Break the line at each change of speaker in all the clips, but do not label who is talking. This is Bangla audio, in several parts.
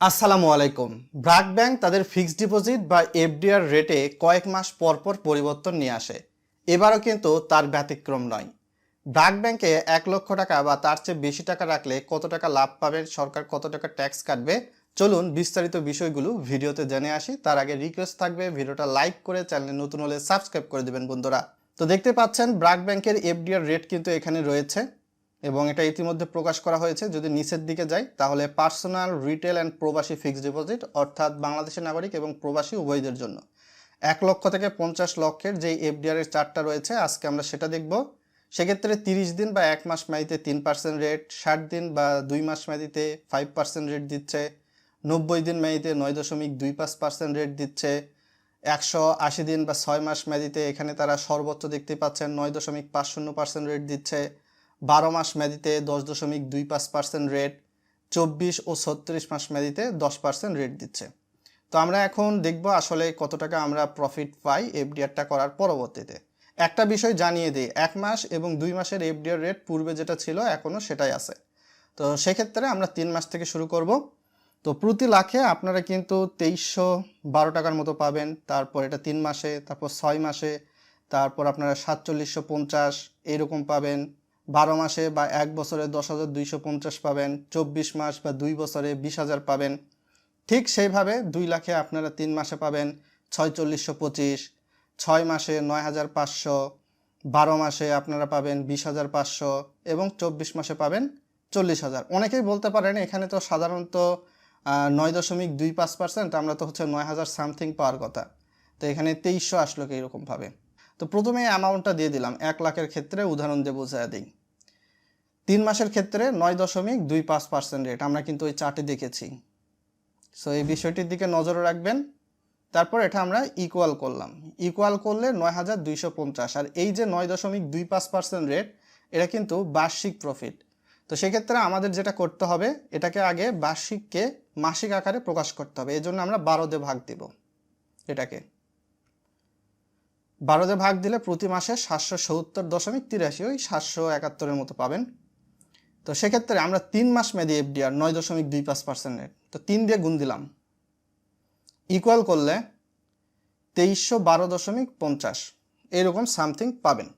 আসসালামু আলাইকুম। ব্রাক ব্যাংক তাদের ফিক্সড ডিপোজিট বা এফডিআর রেটে কয়েক মাস পর পর পরিবর্তন নিয়ে আসে। এবারও কিন্তু তার ব্যতিক্রম নয়। ব্রাক ব্যাংকে এক লক্ষ টাকা বা তার চেয়ে বেশি টাকা রাখলে কত টাকা লাভ পাবেন সরকার কত টাকা ট্যাক্স কাটবে, চলুন বিস্তারিত বিষয়গুলো ভিডিওতে জেনে আসি। তার আগে রিকোয়েস্ট থাকবে ভিডিওটা লাইক করে চ্যানেলে নতুন হলে সাবস্ক্রাইব করে দেবেন বন্ধুরা। তো দেখতে পাচ্ছেন ব্র্যাক ব্যাংকের এফডিআর রেট কিন্তু এখানে রয়েছে। এবং এটা ইতিমধ্যে প্রকাশ করা হয়েছে। যদি নিচের দিকে যাই, তাহলে পার্সোনাল, রিটেল অ্যান্ড প্রবাসী ফিক্সড ডিপোজিট, অর্থাৎ বাংলাদেশের নাগরিক এবং প্রবাসী উভয়দের জন্য। এক লক্ষ থেকে পঞ্চাশ লক্ষের যেই এফডিআর এর চার্টটা রয়েছে, আজকে আমরা সেটা দেখব। সেক্ষেত্রে তিরিশ দিন বা এক মাস মেয়াদিতে তিন পার্সেন্ট রেট, ষাট দিন বা দুই মাস মেয়াদিতে ফাইভ পার্সেন্ট রেট দিচ্ছে, নব্বই দিন মেয়াদিতে নয় দশমিক দুই পাঁচ পার্সেন্ট রেট দিচ্ছে, একশো আশি দিন বা ছয় মাস মেয়াদিতে এখানে তারা সর্বোচ্চ দেখতে পাচ্ছেন, নয় দশমিক পাঁচ শূন্য পার্সেন্ট রেট দিচ্ছে। বারো মাস মেয়াদিতে দশ দশমিক দুই পাঁচ পার্সেন্ট রেট চব্বিশ ও ছত্রিশ মাস মেয়াদিতে দশ পার্সেন্ট রেট দিচ্ছে। তো আমরা এখন দেখব আসলে কত টাকা আমরা প্রফিট পাই এফডিআরটা করার পরবর্তীতে। একটা বিষয় জানিয়ে দিই, এক মাস এবং দুই মাসের এফডিআর রেট পূর্বে যেটা ছিল এখনও সেটাই আছে। তো সেক্ষেত্রে আমরা তিন মাস থেকে শুরু করব। তো প্রতি লাখে আপনারা কিন্তু তেইশশো বারো টাকার মতো পাবেন, তারপর এটা তিন মাসে, তারপর ছয় মাসে, তারপর আপনারা সাতচল্লিশশো পঞ্চাশ, এরকম পাবেন। বারো মাসে বা এক বছরে দশ হাজার দুইশো পঞ্চাশ পাবেন, চব্বিশ মাস বা দুই বছরে বিশ হাজার পাবেন। ঠিক সেইভাবে দুই লাখে আপনারা তিন মাসে পাবেন ছয়চল্লিশশো পঁচিশ, ছয় মাসে নয় হাজার পাঁচশো, বারো মাসে আপনারা পাবেন বিশ হাজার পাঁচশো এবং চব্বিশ মাসে পাবেন চল্লিশ হাজার। অনেকেই বলতে পারেন এখানে তো সাধারণত নয় দশমিক দুই পাঁচ পার্সেন্ট, আমরা তো হচ্ছে নয় হাজার সামথিং পাওয়ার কথা। তো এখানে তেইশশো আসলো কি এরকমভাবে। তো প্রথমে অ্যামাউন্টটা দিয়ে দিলাম, এক লাখের ক্ষেত্রে উদাহরণ দিয়ে বোঝায় দিই। তিন মাসের ক্ষেত্রে নয় দশমিক দুই পাঁচ পার্সেন্ট রেট আমরা কিন্তু ওই চার্টে দেখেছি। সো এই বিষয়টির দিকে নজর রাখবেন। তারপর এটা আমরা ইকুয়াল করলাম। ইকুয়াল করলে নয় হাজার দুইশো পঞ্চাশ, আর এই যে নয় দশমিক দুই পাঁচ পার্সেন্ট রেট এটা কিন্তু বার্ষিক প্রফিট তো সেক্ষেত্রে আমাদের যেটা করতে হবে, এটাকে আগে বার্ষিককে মাসিক আকারে প্রকাশ করতে হবে এই জন্য আমরা বারো দিয়ে ভাগ দেব এটাকে। বারো দিয়ে ভাগ দিলে প্রতি মাসে সাতশো সত্তর দশমিক তিরাশি ওই সাতশো একাত্তরের মতো পাবেন। তো সেক্ষেত্রে আমরা তিন মাস মেয়াদি এফডিআর নয় দশমিক দুই পাঁচ পার্সেন্ট রেট তো তিন দিয়ে গুণ দিলাম। ইকুয়াল করলে তেইশশো বারো দশমিক পঞ্চাশ। এরকম সামথিং পাবেন।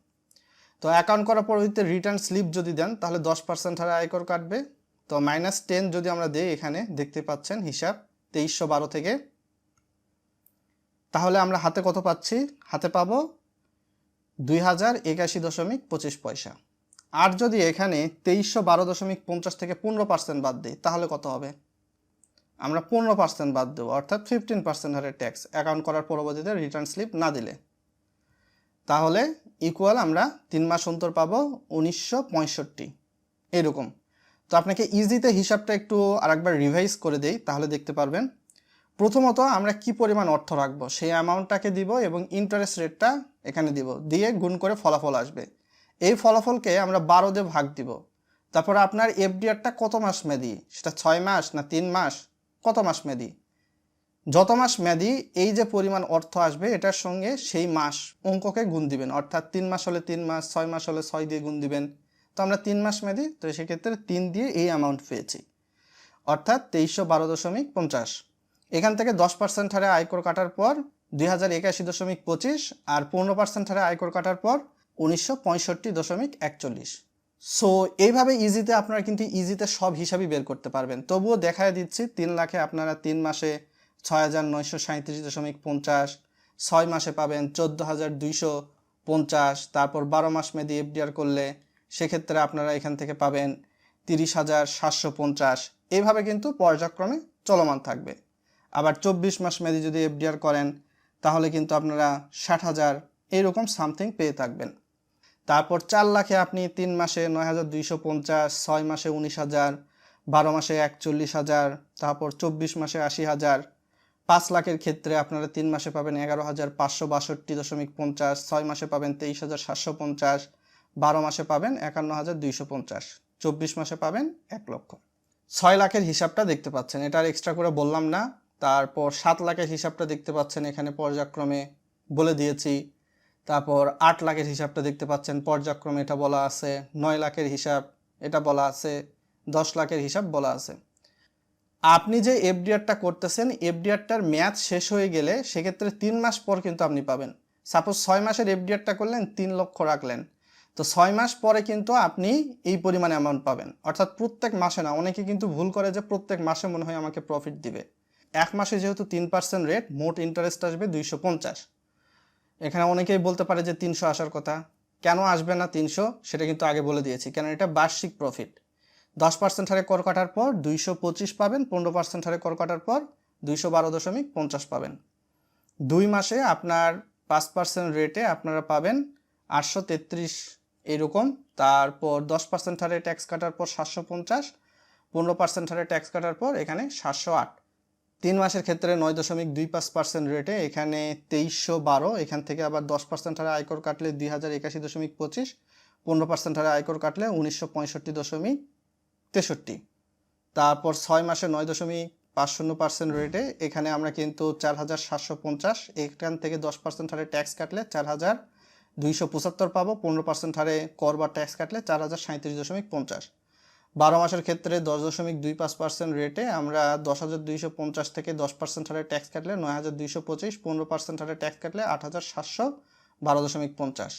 তো অ্যাকাউন্ট করার পরবর্তীতে রিটার্ন স্লিপ যদি দেন, তাহলে দশ পার্সেন্ট হারে আয়কর কাটবে। তো মাইনাস টেন যদি আমরা দিই, এখানে দেখতে পাচ্ছেন হিসাব তেইশশো বারো থেকে তাহলে আমরা হাতে কত পাচ্ছি? হাতে পাবো দুই হাজার একাশি দশমিক পঁচিশ পয়সা। আর যদি এখানে তেইশশো বারো দশমিক পঞ্চাশ থেকে পনেরো পার্সেন্ট বাদ দিই, তাহলে কত হবে? আমরা পনেরো পার্সেন্ট বাদ দেবো, অর্থাৎ ফিফটিন পার্সেন্ট হারে ট্যাক্স অ্যাকাউন্ট করার পরবর্তীতে রিটার্ন স্লিপ না দিলে। তাহলে ইকুয়াল আমরা তিন মাস অন্তর পাবো উনিশশো পঁয়ষট্টি। এরকম। তো আপনাকে ইজিতে হিসাবটা একটু আরেকবার রিভাইজ করে দেই, তাহলে দেখতে পারবেন। প্রথমত আমরা কি পরিমাণ অর্থ রাখব? সেই অ্যামাউন্টটাকে দিব এবং ইন্টারেস্ট রেটটা এখানে দিব। দিয়ে গুণ করে ফলাফল আসবে। এই ফলাফলকে আমরা বারো দিয়ে ভাগ দিব। তারপর আপনার এফডিআরটা কত মাস মেয়াদি? সেটা ছয় মাস না তিন মাস? কত মাস মেয়াদি? যত মাস মেয়াদি এই যে পরিমাণ অর্থ আসবে, এটার সঙ্গে সেই মাস অঙ্ককে গুণ দিবেন। অর্থাৎ তিন মাস হলে তিন মাস, ছয় মাস হলে ছয় দিয়ে গুণ দিবেন। তো আমরা তিন মাস মেয়াদি, তো সেক্ষেত্রে তিন দিয়ে এই অ্যামাউন্ট পেয়েছি। অর্থাৎ তেইশশো বারো দশমিক পঞ্চাশ। এখান থেকে দশ পার্সেন্ট হারে আয়কর কাটার পর দুই হাজার একাশি দশমিক পঁচিশ আর পনেরো পার্সেন্ট হারে আয়কর কাটার পর উনিশশো পঁয়ষট্টি দশমিক একচল্লিশ সো এইভাবে ইজিতে আপনারা কিন্তু ইজিতে সব হিসাবই বের করতে পারবেন। তবুও দেখায় দিচ্ছি, তিন লাখে আপনারা তিন মাসে ছয় হাজার নয়শো সাঁত্রিশ দশমিক পঞ্চাশ, ছয় মাসে পাবেন চোদ্দ হাজার দুইশো পঞ্চাশ, তারপর বারো মাস মেয়াদি এফডিআর করলে সেক্ষেত্রে আপনারা এখান থেকে পাবেন তিরিশ হাজার সাতশো পঞ্চাশ। এইভাবে কিন্তু পর্যায়ক্রমে চলমান থাকবে। আবার চব্বিশ মাস মেয়াদি যদি এফডিআর করেন, তাহলে কিন্তু আপনারা ষাট হাজার এইরকম সামথিং পেয়ে থাকবেন। তারপর চার লাখে আপনি তিন মাসে নয় হাজার দুইশো পঞ্চাশ, ছয় মাসে উনিশ হাজার, বারো মাসে একচল্লিশ হাজার, তারপর চব্বিশ মাসে আশি হাজার। পাঁচ লাখের ক্ষেত্রে আপনারা তিন মাসে পাবেন এগারো হাজার পাঁচশো বাষট্টি দশমিক পঞ্চাশ, ছয় মাসে পাবেন তেইশ হাজার সাতশো পঞ্চাশ, বারো মাসে পাবেন একান্ন হাজার দুইশো পঞ্চাশ, চব্বিশ মাসে পাবেন এক লক্ষ। ছয় লাখের হিসাবটা দেখতে পাচ্ছেন এটা আর এক্সট্রা করে বললাম না তারপর সাত লাখের হিসাবটা দেখতে পাচ্ছেন এখানে পর্যায়ক্রমে বলে দিয়েছি। তারপর আট লাখের হিসাবটা দেখতে পাচ্ছেন, পর্যায়ক্রমে এটা বলা আছে। নয় লাখের হিসাব এটা বলা আছে। দশ লাখের হিসাব বলা আছে। আপনি যে এফডিআরটা করতেছেন, এফডিআরটার মেয়াদ শেষ হয়ে গেলে সেক্ষেত্রে তিন মাস পর কিন্তু আপনি পাবেন। সাপোজ ছয় মাসের এফডিআরটা করলেন, তিন লক্ষ রাখলেন। তো ছয় মাস পরে কিন্তু আপনি এই পরিমাণে অ্যামাউন্ট পাবেন। অর্থাৎ প্রত্যেক মাসে না, অনেকে কিন্তু ভুল করে যে প্রত্যেক মাসে মনে হয় আমাকে প্রফিট দিবে। এক মাসে যেহেতু তিন পার্সেন্ট রেট মোট ইন্টারেস্ট আসবে দুইশো পঞ্চাশ। এখানে অনেকেই বলতে পারে যে তিনশো আসার কথা। কেন আসবে না তিনশো? সেটা কিন্তু আগে বলে দিয়েছি। কেন এটা বার্ষিক প্রফিট দশ পার্সেন্ট হারে কর কাটার পর দুইশো পঁচিশ পাবেন, পনেরো পার্সেন্ট হারে কর কাটার পর দুইশো বারো দশমিক পঞ্চাশ পাবেন। দুই মাসে আপনার পাঁচ পার্সেন্ট রেটে আপনারা পাবেন আটশো তেত্রিশ এরকম। তারপর দশ পার্সেন্ট হারে ট্যাক্স কাটার পর সাতশো পঞ্চাশ, পনেরো পার্সেন্ট হারে ট্যাক্স কাটার পর এখানে সাতশো আট। তিন মাসের ক্ষেত্রে নয় দশমিক দুই পাঁচ পার্সেন্ট রেটে এখানে তেইশশো বারো, এখান থেকে আবার দশ পার্সেন্ট হারে আয়কর কাটলে দুই হাজার একাশি দশমিক পঁচিশ, পনেরো পার্সেন্ট হারে আয়কর কাটলে উনিশশো পঁয়ষট্টি দশমিক তেষট্টি। তারপর ছয় মাসে নয় দশমিক পাঁচ শূন্য পার্সেন্ট রেটে এখানে আমরা কিন্তু চার হাজার সাতশো পঞ্চাশ, এখান থেকে দশ পার্সেন্ট হারে ট্যাক্স কাটলে চার হাজার দুইশো পঁচাত্তর পাবো, পনেরো পার্সেন্ট হারে কর বা ট্যাক্স কাটলে চার হাজার সাঁত্রিশ দশমিক পঞ্চাশ। বারো মাসের ক্ষেত্রে দশ দশমিক দুই পাঁচ পার্সেন্ট রেটে আমরা দশ হাজার দুইশো পঞ্চাশ থেকে দশ পার্সেন্ট হারে ট্যাক্স কাটলে নয় হাজার দুইশো পঁচিশ, পনেরো পার্সেন্ট হারে ট্যাক্স কাটলে আট হাজার সাতশো বারো দশমিক পঞ্চাশ।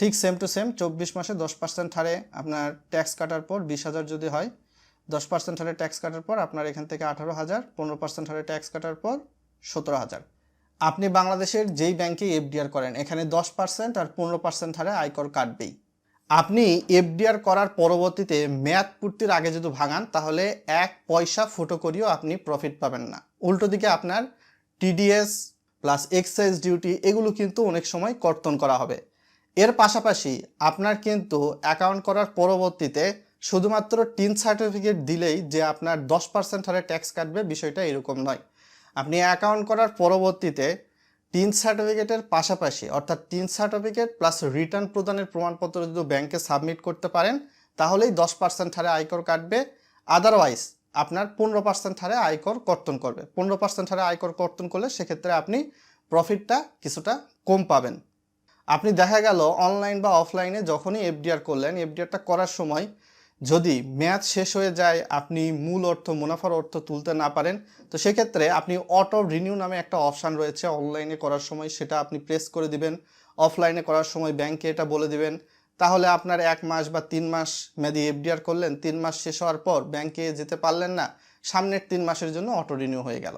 ঠিক সেম টু সেম চব্বিশ মাসে দশ পার্সেন্ট হারে আপনার ট্যাক্স কাটার পর বিশ হাজার যদি হয়, দশ পার্সেন্ট হারে ট্যাক্স কাটার পর আপনার এখান থেকে আঠারো হাজার, পনেরো পার্সেন্ট হারে ট্যাক্স কাটার পর সতেরো হাজার। আপনি বাংলাদেশের যেই ব্যাংকে এফডিআর করেন, এখানে দশ পার্সেন্ট আর পনেরো পার্সেন্ট হারে আয়কর কাটবেই। আপনি এফডিআর করার পরবর্তীতে মেয়াদ পূর্তির আগে যদি ভাঙান, তাহলে এক পয়সা ফুটো করিও আপনি প্রফিট পাবেন না। উল্টো দিকে আপনার টিডিএস প্লাস এক্সাইজ ডিউটি এগুলো কিন্তু অনেক সময় কর্তন করা হবে। এর পাশাপাশি আপনার কিন্তু অ্যাকাউন্ট করার পরবর্তীতে শুধুমাত্র টিন সার্টিফিকেট দিলেই যে আপনার দশ পার্সেন্ট হারে ট্যাক্স কাটবে, বিষয়টা এরকম নয়। আপনি অ্যাকাউন্ট করার পরবর্তীতে টিন সার্টিফিকেটের পাশাপাশি, অর্থাৎ টিন সার্টিফিকেট প্লাস রিটার্ন প্রদানের প্রমাণপত্র যদি ব্যাংকে সাবমিট করতে পারেন, তাহলেই দশ পার্সেন্ট হারে আয়কর কাটবে। আদারওয়াইজ আপনার পনেরো পার্সেন্ট হারে আয়কর কর্তন করবে। পনেরো পার্সেন্ট হারে আয়কর কর্তন করলে সেক্ষেত্রে আপনি প্রফিটটা কিছুটা কম পাবেন। আপনি দেখা গেল অনলাইন বা অফলাইনে যখনই এফডিআর করলেন এফডিআরটা করার সময় যদি মেয়াদ শেষ হয়ে যায়, আপনি মূল অর্থ, মুনাফার অর্থ তুলতে না পারেন, তো সেক্ষেত্রে আপনি অটো রিনিউ নামে একটা অপশান রয়েছে। অনলাইনে করার সময় সেটা আপনি প্রেস করে দিবেন, অফলাইনে করার সময় ব্যাংকে এটা বলে দিবেন। তাহলে আপনার এক মাস বা তিন মাস মেয়াদি এফডিআর করলেন, তিন মাস শেষ হওয়ার পর ব্যাংকে যেতে পারলেন না, সামনের তিন মাসের জন্য অটো রিনিউ হয়ে গেল।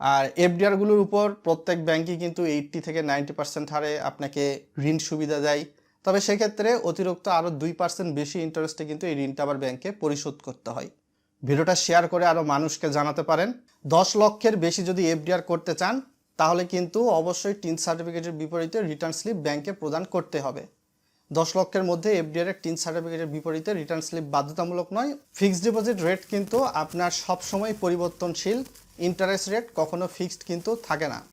আর এফডিআরগুলোর উপর প্রত্যেক ব্যাংকই কিন্তু এইটটি থেকে নাইনটি পার্সেন্ট হারে আপনাকে ঋণ সুবিধা দেয়। তবে সেক্ষেত্রে অতিরিক্ত আরও দুই পার্সেন্ট বেশি ইন্টারেস্টে কিন্তু এই ঋণটা আবার ব্যাংকে পরিশোধ করতে হয়। ভিডিওটা শেয়ার করে আরও মানুষকে জানাতে পারেন। দশ লক্ষের বেশি যদি এফডিআর করতে চান, তাহলে কিন্তু অবশ্যই টিন সার্টিফিকেটের বিপরীতে রিটার্ন স্লিপ ব্যাংকে প্রদান করতে হবে। দশ লক্ষের মধ্যে এফডিআর এর টিন সার্টিফিকেটের বিপরীতে রিটার্ন স্লিপ বাধ্যতামূলক নয়। ফিক্সড ডিপোজিট রেট কিন্তু আপনার সবসময় পরিবর্তনশীল। ইন্টারেস্ট রেট কখনো ফিক্সড কিন্তু থাকে না।